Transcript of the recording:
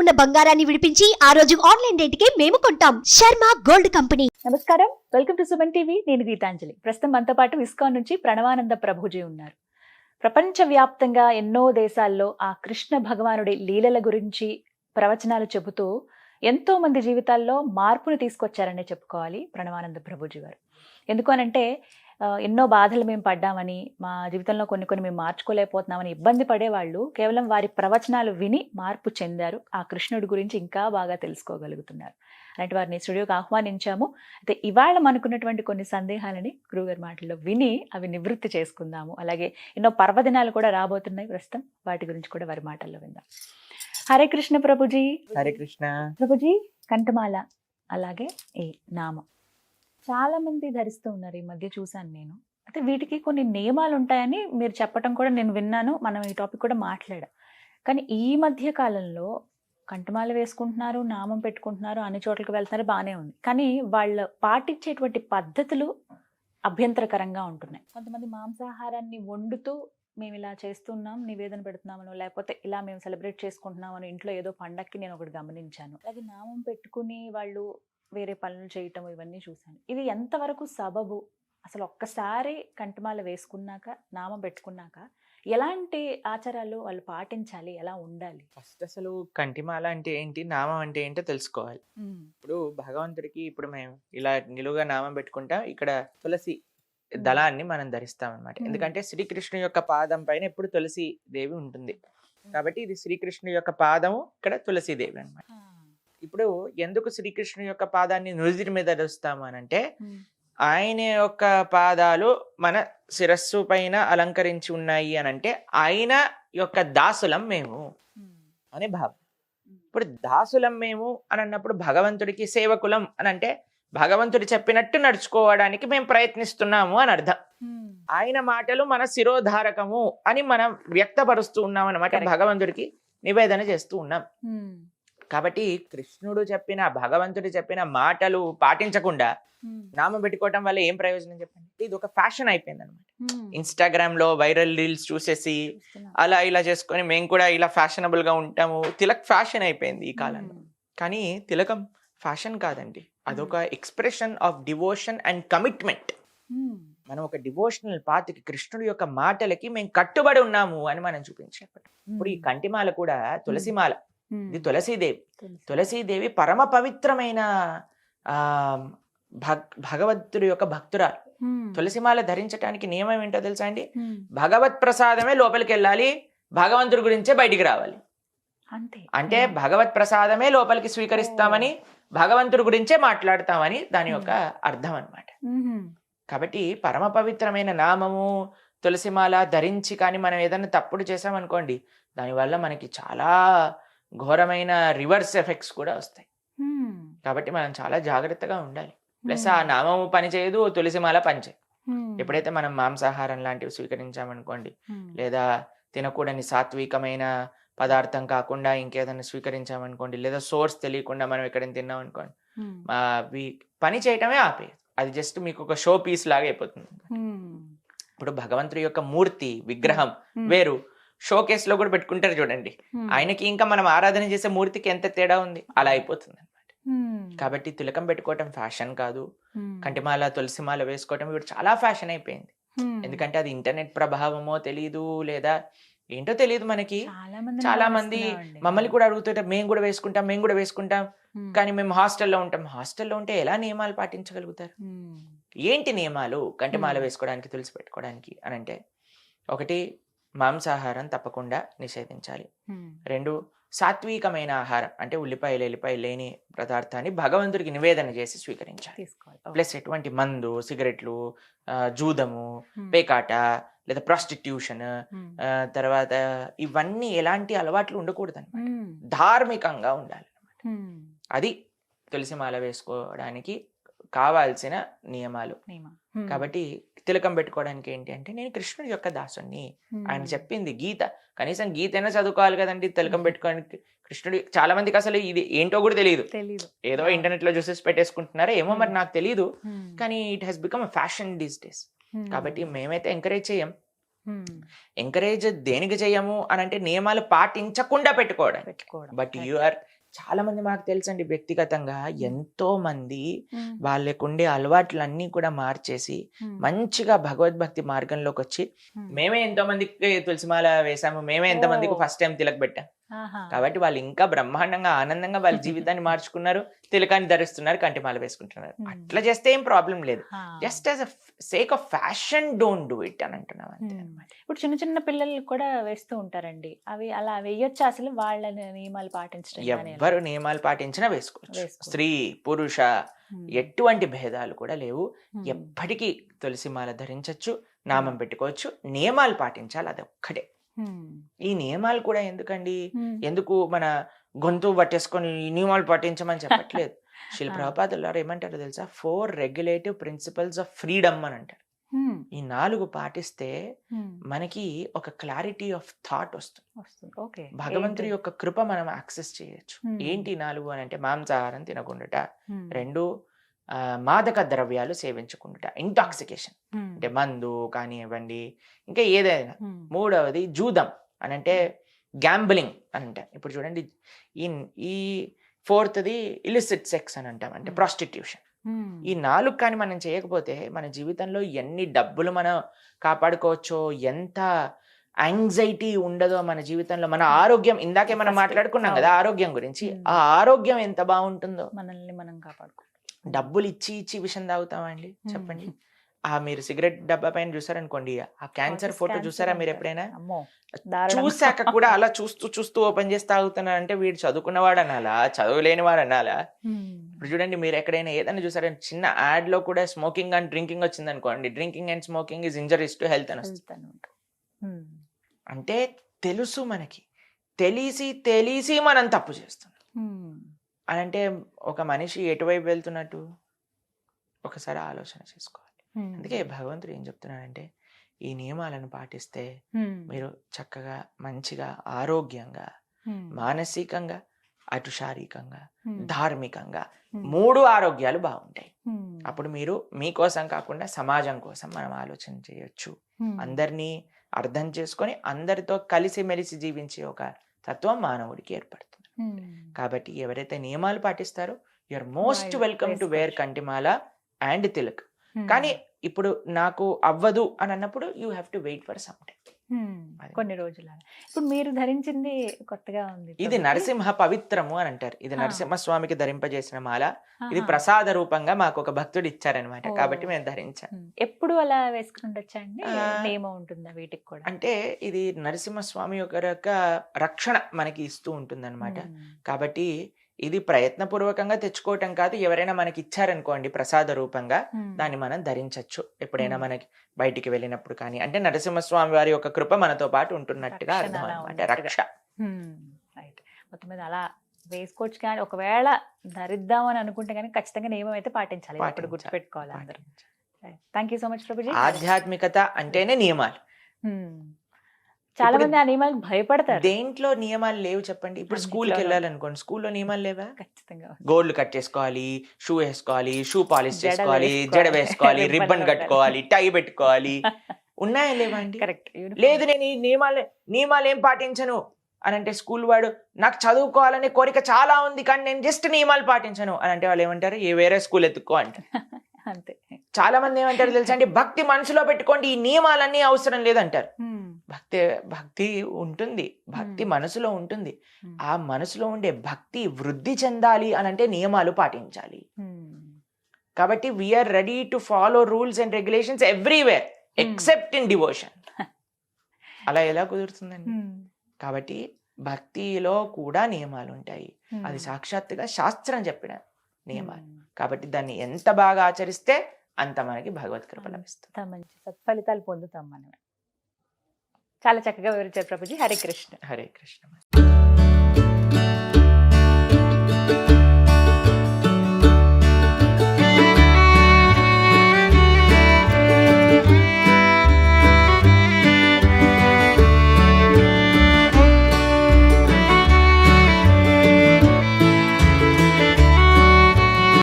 ఉన్న బంగారాన్ని విడిపించి ఆ రోజు ఆన్లైన్ రేటుకే మేము కొంటాం. Sharma gold company. నమస్కారం. Welcome to Suman TV. నేను గీతాంజలి. ప్రస్తుతం మనతో పాటు ఇస్కాన్ నుంచి ప్రణవానంద ప్రభుజీ ఉన్నారు. ప్రపంచవ్యాప్తంగా ఎన్నో దేశాల్లో ఆ కృష్ణ భగవానుడి లీలల గురించి ప్రవచనాలు చెబుతూ ఎంతో మంది జీవితాల్లో మార్పును తీసుకొచ్చారనే చెప్పుకోవాలి ప్రణవానంద ప్రభుజీ వారు ఎందుకు అనంటే ఎన్నో బాధలు మేము పడ్డామని మా జీవితంలో కొన్ని కొన్ని మేము మార్చుకోలేకపోతున్నామని ఇబ్బంది పడేవాళ్ళు కేవలం వారి ప్రవచనాలు విని మార్పు చెందారు. ఆ కృష్ణుడి గురించి ఇంకా బాగా తెలుసుకోగలుగుతున్నారు. అలాంటి వారిని స్టూడియోకి ఆహ్వానించాము. అయితే ఇవాళ మనకున్నటువంటి కొన్ని సందేహాలని గురుగారి మాటల్లో విని అవి నివృత్తి చేసుకుందాము. అలాగే ఎన్నో పర్వదినాలు కూడా రాబోతున్నాయి ప్రస్తుతం. వాటి గురించి కూడా వారి మాటల్లో విందాం. హరే కృష్ణ ప్రభుజీ. హరే కృష్ణ. ప్రభుజీ కంఠమాల అలాగే ఈ నామం. చాలా మంది ధరిస్తూ ఉన్నారు ఈ మధ్య చూశాను నేను. అయితే వీటికి కొన్ని నియమాలు ఉంటాయని మీరు చెప్పటం కూడా నేను విన్నాను. మనం ఈ టాపిక్ కూడా మాట్లాడా. కానీ ఈ మధ్య కాలంలో కంఠమాల వేసుకుంటున్నారు నామం పెట్టుకుంటున్నారు అన్ని చోట్లకి వెళ్తున్నారు బాగానే ఉంది. కానీ వాళ్ళు పాటించేటువంటి పద్ధతులు అభ్యంతరకరంగా ఉంటున్నాయి. కొంతమంది మాంసాహారాన్ని వండుతూ మేము ఇలా చేస్తున్నాం నివేదన పెడుతున్నామను లేకపోతే ఇలా మేము సెలబ్రేట్ చేసుకుంటున్నామని ఇంట్లో ఏదో పండక్కి నేను ఒకటి గమనించాను. అలాగే నామం పెట్టుకుని వాళ్ళు వేరే పనులు చేయటం ఇవన్నీ చూశాను. ఇది ఎంతవరకు సబబు? అసలు ఒక్కసారి కంఠమాల వేసుకున్నాక నామం పెట్టుకున్నాక ఎలాంటి ఆచారాలు వాళ్ళు పాటించాలి? ఎలా ఉండాలి? ఫస్ట్ అసలు కంటిమాల అంటే ఏంటి? నామం అంటే ఏంటో తెలుసుకోవాలి. ఇప్పుడు భగవంతుడికి ఇప్పుడు మేము ఇలా నిలువుగా నామం పెట్టుకుంటా ఇక్కడ తులసి దళాన్ని మనం ధరిస్తాం అనమాట. ఎందుకంటే శ్రీకృష్ణు యొక్క పాదం పైన ఎప్పుడు తులసి దేవి ఉంటుంది. కాబట్టి ఇది శ్రీకృష్ణు యొక్క పాదము ఇక్కడ తులసి దేవి అనమాట ఇప్పుడు ఎందుకు శ్రీకృష్ణు యొక్క పాదాన్ని నుదిటి మీద అంటే ఆయన యొక్క పాదాలు మన శిరస్సు పైన అలంకరించి ఉన్నాయి అని అంటే ఆయన యొక్క దాసులం మేము అనే భావం. ఇప్పుడు దాసులం మేము అని అన్నప్పుడు భగవంతుడికి సేవకులం అని అంటే భగవంతుడు చెప్పినట్టు నడుచుకోవడానికి మేము ప్రయత్నిస్తున్నాము అని అర్థం. ఆయన మాటలు మన శిరోధారకము అని మనం వ్యక్తపరుస్తూ ఉన్నాం అనమాట. భగవంతుడికి నివేదన చేస్తూ ఉన్నాం. కాబట్టి కృష్ణుడు చెప్పిన భగవంతుడు చెప్పిన మాటలు పాటించకుండా నామం పెట్టుకోవటం వల్ల ఏం ప్రయోజనం చెప్పండి? ఇది ఒక ఫ్యాషన్ అయిపోయింది అనమాట ఇన్స్టాగ్రామ్లో వైరల్ రీల్స్ చూసేసి అలా ఇలా చేసుకొని మేము కూడా ఇలా ఫ్యాషనబుల్గా ఉంటాము. తిలక్ ఫ్యాషన్ అయిపోయింది ఈ కాలంలో. కానీ తిలకం ఫ్యాషన్ కాదండి. అదొక expression of devotion and commitment. మనం ఒక డివోషనల్ పాత్కి కృష్ణుడి యొక్క మాటలకి మేము కట్టుబడి ఉన్నాము అని మనం చూపించాం. ఇప్పుడు ఈ కంటిమాల కూడా తులసిమాల ఇది తులసీదేవి. తులసీదేవి పరమ పవిత్రమైన ఆ భగ్ భగవంతుడి యొక్క భక్తురాలు. తులసిమాల ధరించడానికి నియమం ఏంటో తెలుసా అండి? భగవత్ ప్రసాదమే లోపలికి వెళ్ళాలి భగవంతుడి గురించే బయటికి రావాలి. అంటే భగవత్ ప్రసాదమే లోపలికి స్వీకరిస్తామని భగవంతుడి గురించే మాట్లాడతామని దాని యొక్క అర్థం అన్నమాట. కాబట్టి పరమ పవిత్రమైన నామము తులసిమాల ధరించి కానీ మనం ఏదైనా తప్పుడు చేసామనుకోండి దానివల్ల మనకి చాలా ఘోరమైన రివర్స్ ఎఫెక్ట్స్ కూడా వస్తాయి. కాబట్టి మనం చాలా జాగ్రత్తగా ఉండాలి. ప్లస్ ఆ నామము పని చేయదు తులసిమాల పని చేయదు. ఎప్పుడైతే మనం మాంసాహారం లాంటివి స్వీకరించామనుకోండి లేదా తినకూడని సాత్వికమైన పదార్థం కాకుండా ఇంకేదైనా స్వీకరించామనుకోండి లేదా సోర్స్ తెలియకుండా మనం ఎక్కడైనా తిన్నాం అనుకోండి పని చేయటమే ఆపేయదు. అది జస్ట్ మీకు ఒక షో పీస్ లాగా అయిపోతుంది. ఇప్పుడు భగవంతుడి యొక్క మూర్తి విగ్రహం వేరు షో కేస్లో కూడా పెట్టుకుంటారు చూడండి. ఆయనకి ఇంకా మనం ఆరాధన చేసే మూర్తికి ఎంత తేడా ఉంది? అలా అయిపోతుంది అనమాట కాబట్టి తిలకం పెట్టుకోవటం ఫ్యాషన్ కాదు. కంటిమాల తులసిమాల వేసుకోవటం ఇప్పుడు చాలా ఫ్యాషన్ అయిపోయింది. ఎందుకంటే అది ఇంటర్నెట్ ప్రభావమో తెలియదు లేదా ఏంటో తెలియదు మనకి. చాలా మంది మమ్మల్ని కూడా అడుగుతుంటే మేము కూడా వేసుకుంటాం మేము కూడా వేసుకుంటాం. కానీ మేము హాస్టల్లో ఉంటాం. హాస్టల్లో ఉంటే ఎలా నియమాలు పాటించగలుగుతారు? ఏంటి నియమాలు? కంటిమాల. వేసుకోవడానికి తులసి పెట్టుకోవడానికి అని అంటే ఒకటి మాంసాహారం తప్పకుండా నిషేధించాలి. రెండు సాత్వికమైన ఆహారం అంటే ఉల్లిపాయలు ఎల్లిపాయలు లేని పదార్థాన్ని భగవంతుడికి నివేదన చేసి స్వీకరించాలి. ప్లస్ ఎటువంటి మందు సిగరెట్లు జూదము పేకాట లేదా ప్రాస్టిట్యూషన్ తర్వాత ఇవన్నీ ఎలాంటి అలవాట్లు ఉండకూడదు ధార్మికంగా ఉండాలి అది తులసిమాల వేసుకోవడానికి కావాల్సిన నియమాలు. కాబట్టి తిలకం పెట్టుకోవడానికి ఏంటి అంటే నేను కృష్ణుడి యొక్క దాసుని ఆయన చెప్పింది గీత. కనీసం గీత అయినా చదువుకోవాలి కదండి తిలకం పెట్టుకోవడానికి. కృష్ణుడి చాలా మందికి అసలు ఇది ఏంటో కూడా తెలియదు ఏదో ఇంటర్నెట్లో చూసేసి పెట్టేసుకుంటున్నారా ఏమో మరి నాకు తెలియదు కానీ it has become fashion these days కాబట్టి మేమైతే ఎంకరేజ్ చేయం ఎంకరేజ్ దేనికి చేయము అని అంటే నియమాలు పాటించకుండా పెట్టుకోవడం. బట్ యు ఆర్ చాలా మంది మాకు తెలుసండి వ్యక్తిగతంగా ఎంతో మంది వాళ్ళకుండే అలవాట్లన్నీ కూడా మార్చేసి మంచిగా భగవద్భక్తి మార్గంలోకి వచ్చి. మేమే ఎంతో మందికి తులసిమాల వేసాము మేమే ఎంతో మందికి ఓ. ఫస్ట్ టైం తిలక్ పెట్టాం. కాబట్టి వాళ్ళు ఇంకా బ్రహ్మాండంగా ఆనందంగా వాళ్ళ జీవితాన్ని మార్చుకున్నారు తిలకాన్ని ధరిస్తున్నారు కంటిమాల వేసుకుంటున్నారు. అట్లా చేస్తే ఏం ప్రాబ్లం లేదు. Just as a sake of fashion don't do it అని అంటున్నాం అంతే. ఇప్పుడు చిన్న చిన్న పిల్లలు కూడా వేస్తూ ఉంటారండి. అవి అలా వేయొచ్చు అసలు? వాళ్ళ నియమాలు పాటించడం? ఎవ్వరు నియమాలు పాటించినా వేసుకోవచ్చు. స్త్రీ పురుష ఎటువంటి భేదాలు కూడా లేవు. ఎప్పటికీ తులసిమాల ధరించవచ్చు నామం పెట్టుకోవచ్చు నియమాలు పాటించాలి అది ఒక్కటే ఈ నియమాలు కూడా ఎందుకండి? ఎందుకు మన గొంతు పట్టేసుకొని ఈ నియమాలు పాటించమని చెప్పట్లేదు. శిల్. ప్రభుపాదులు ఏమంటారు తెలుసా? Four regulative principles of freedom అని అంటారు. ఈ నాలుగు పాటిస్తే మనకి ఒక క్లారిటీ ఆఫ్ థాట్ వస్తుంది. భగవంతుడి? యొక్క కృప మనం యాక్సెస్ చేయొచ్చు. ఏంటి నాలుగు అని అంటే మాంసాహారం తినకుండుట రెండు మాదక ద్రవ్యాలు సేవించకుండుట. ఇంటాక్సికేషన్ అంటే మందు కానివ్వండి ఇంకా ఏదైనా. మూడవది జూదం అని అంటే గ్యాంబ్లింగ్ అని అంటాం ఇప్పుడు చూడండి ఈ ఈ ఫోర్త్ది ఇలిసిట్ సెక్స్ అని అంటాం అంటే. ప్రాస్టిట్యూషన్ ఈ నాలుగు కానీ మనం చేయకపోతే మన జీవితంలో ఎన్ని డబ్బులు మనం కాపాడుకోవచ్చో ఎంత యాంగ్జైటీ ఉండదో మన జీవితంలో మన ఆరోగ్యం ఇందాకే మనం మాట్లాడుకున్నాం కదా ఆరోగ్యం గురించి. ఆ ఆరోగ్యం ఎంత బాగుంటుందో. మనల్ని మనం కాపాడుకో డబ్బులు ఇచ్చి ఇచ్చి విషం తాగుతామండి. చెప్పండి. ఆ మీరు సిగరెట్ డబ్బా పైన చూసారనుకోండి ఆ క్యాన్సర్ ఫోటో చూసారా మీరు. ఎప్పుడైనా. చూశాక కూడా అలా చూస్తూ చూస్తూ ఓపెన్ చేసి తాగుతున్నారంటే వీడు చదువుకున్నవాడు అనాలా చదువులేని వాడు అనాలా ఇప్పుడు చూడండి మీరు ఎక్కడైనా ఏదైనా చూసారంటే చిన్న యాడ్లో కూడా స్మోకింగ్ అండ్ డ్రింకింగ్ వచ్చింది అనుకోండి drinking and smoking is injuries to health అని అంటే తెలుసు మనకి. తెలిసి తెలిసి మనం తప్పు చేస్తున్నాం. అని అంటే ఒక మనిషి ఎటువైపు వెళ్తున్నట్టు ఒకసారి ఆలోచన చేసుకోవాలి. అందుకే భగవంతుడు ఏం చెప్తున్నాడంటే ఈ నియమాలను పాటిస్తే మీరు చక్కగా మంచిగా ఆరోగ్యంగా మానసికంగా అటు శారీరకంగా ధార్మికంగా మూడు ఆరోగ్యాలు బాగుంటాయి. అప్పుడు మీరు మీకోసం కాకుండా సమాజం కోసం మనం ఆలోచన చేయొచ్చు. అందరినీ అర్థం చేసుకొని అందరితో కలిసి మెలిసి జీవించే ఒక తత్వం మానవుడికి ఏర్పడుతుంది. కాబట్టి ఎవరైతే నియమాలు పాటిస్తారో you are most welcome to wear. కంటిమాల and tilak కానీ ఇప్పుడు నాకు అవ్వదు అని అన్నప్పుడు you have to wait for some time um, అది. కొన్ని రోజులు. ఇప్పుడు మీరు ధరించింది కొత్తగా ఉంది ఇది. నరసింహ పవిత్రము అని అంటారు. ఇది. నరసింహ స్వామికి ధరింపజేసిన మాల. ఇది. ప్రసాద రూపంగా మాకు ఒక భక్తుడు ఇచ్చారనమాట. కాబట్టి మేము ధరించాం. ఎప్పుడు అలా వేసుకుని ఉండొచ్చా అండి నియమం ఉంటుందా వీటికి కూడా? అంటే ఇది నరసింహస్వామి యొక్క యొక్క రక్షణ మనకి ఇస్తూ ఉంటుంది ఉమ్, కాబట్టి ఇది ప్రయత్నపూర్వకంగా తెచ్చుకోవటం కాదు. ఎవరైనా మనకి ఇచ్చారనుకోండి ప్రసాద రూపంగా దాన్ని మనం ధరించవచ్చు ఎప్పుడైనా. మనకి బయటికి వెళ్ళినప్పుడు కానీ అంటే నరసింహస్వామి వారి యొక్క కృప మనతో పాటు ఉంటున్నట్టుగా అర్థం అనమాట ఉన్నట్టుగా. రక్ష. మొత్తం మీద అలా వేసుకోవచ్చు కానీ ఒకవేళ ధరిద్దాం అని అనుకుంటే కానీ ఖచ్చితంగా నియమం అయితే పాటించాలి. గుర్తుపెట్టుకోవాలి అందరూ. Thank you so much Prabhuji. ఆధ్యాత్మికత అంటేనే నియమాలు. చాలా మంది ఆ నియమాలకు భయపడతారు. దేంట్లో నియమాలు లేవు చెప్పండి. ఇప్పుడు స్కూల్కి. వెళ్ళాలనుకోండి స్కూల్లో నియమాలు లేవా? ఖచ్చితంగా గోల్డ్ కట్ చేసుకోవాలి షూ వేసుకోవాలి షూ పాలిష్ చేసుకోవాలి జడ వేసుకోవాలి. రిబ్బన్. కట్టుకోవాలి టై పెట్టుకోవాలి. ఉన్నాయా లేవా అండి? కరెక్ట్. లేదు నేను ఈ నియమాలు నియమాలు ఏం పాటించను. అని అంటే స్కూల్ వాడు నాకు చదువుకోవాలనే కోరిక చాలా ఉంది కానీ నేను జస్ట్ నియమాలు పాటించను. అని అంటే వాళ్ళు ఏమంటారు? ఏ వేరే స్కూల్ ఎత్తుక్కో అంటారు అంతే. చాలా మంది ఏమంటారు తెలుసా అండి? భక్తి మనసులో పెట్టుకోండి ఈ నియమాలన్నీ అవసరం లేదంటారు. భక్తి భక్తి ఉంటుంది. భక్తి. మనసులో ఉంటుంది. ఆ మనసులో ఉండే భక్తి వృద్ధి చెందాలి అని అంటే నియమాలు పాటించాలి. కాబట్టి we are ready to follow rules and regulations everywhere. Except in devotion అలా ఎలా కుదురుతుందండి? కాబట్టి భక్తిలో కూడా నియమాలు ఉంటాయి. అది సాక్షాత్తుగా శాస్త్రం చెప్పిన నియమాలు. కాబట్టి దాన్ని ఎంత బాగా ఆచరిస్తే అంత మనకి భగవత్ కృప. లభిస్తుంది. మంచి సత్ఫలితాలు పొందుతాం మనం చాలా చక్కగా వివరించారు ప్రభుజీ. హరే కృష్ణ. హరే కృష్ణ.